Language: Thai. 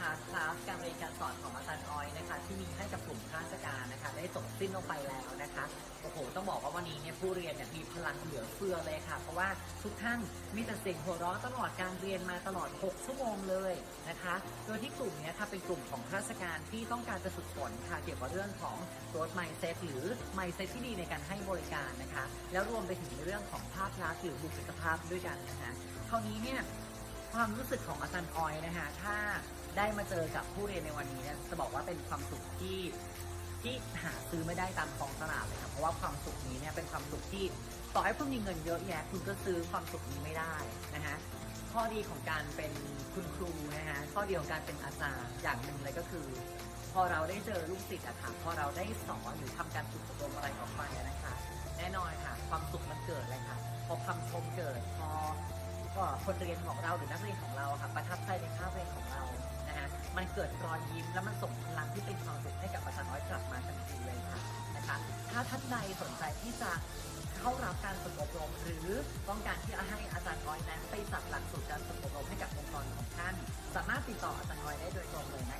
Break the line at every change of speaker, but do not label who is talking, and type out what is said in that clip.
นะคะคลาสการเรียนการสอนของอาจารย์ออยนะคะ ที่มีให้กับกลุ่มข้าราชการนะคะ ได้จบสิ้นลงไปแล้วนะคะโอ้โหต้องบอกว่าวันนี้เนี่ยผู้เรียนเนี่ยมีพลังเหลือเฟือเลยค่ะ เพราะว่าทุกท่านมีแต่เสียงหัวเราะตลอดการเรียนมาตลอด 6 ชั่วโมงเลยนะคะ โดยที่กลุ่มนี้ค่ะเป็นกลุ่มของข้าราชการที่ต้องการจะฝึกฝนค่ะเกี่ยวกับเรื่องของ growth mindset หรือ mindset ที่ดีในการให้บริการนะคะ แล้วรวมไปถึงเรื่องของภาพลักษณ์หรือบุคลิกภาพด้วยกันนะคะคราวนี้เนี่ย ความรู้สึกของอาจารย์ออยนะคะถ้าได้มาเจอกับผู้เรียนในวันนี้เนี่ยจะบอกว่าเป็นความสุขที่ที่หาซื้อไม่ได้ตามท้องตลาดเลยค่ะเพราะว่าความสุขนี้เนี่ยเป็นความสุขที่ต่อให้คุณมีเงินเยอะแยะคุณก็ซื้อความสุขนี้ไม่ได้นะคะข้อดีของการเป็นคุณครูนะคะข้อดีของการเป็นอาจารย์อย่างหนึ่งเลยก็คือ พอเราได้เจอลูกศิษย์อะค่ะพอเราได้สอนหรือทำการฝึกอบรมอะไรออกไปนะคะแน่นอนค่ะ ความสุขมันเกิดเลยค่ะพอคำชมเกิดพอ คนเรียนของเราหรือนักเรียนของเราค่ะประทับใจในคาเฟ่ของเรานะฮะมันเกิดรอยยิ้มแล้วมันส่งพลังที่เป็นความสุขให้กับอาจารย์น้อยกลับมาทันทีเลยค่ะนะคะถ้าท่านใดสนใจที่จะเข้ารับการฝึกอบรม หรือต้องการที่จะให้อาจารย์น้อยนั้นไปสัดหลักสูตรการฝึกอบรมให้กับองค์กรของท่าน สามารถติดต่ออาจารย์น้อยได้โดยตรงเลยนะคะ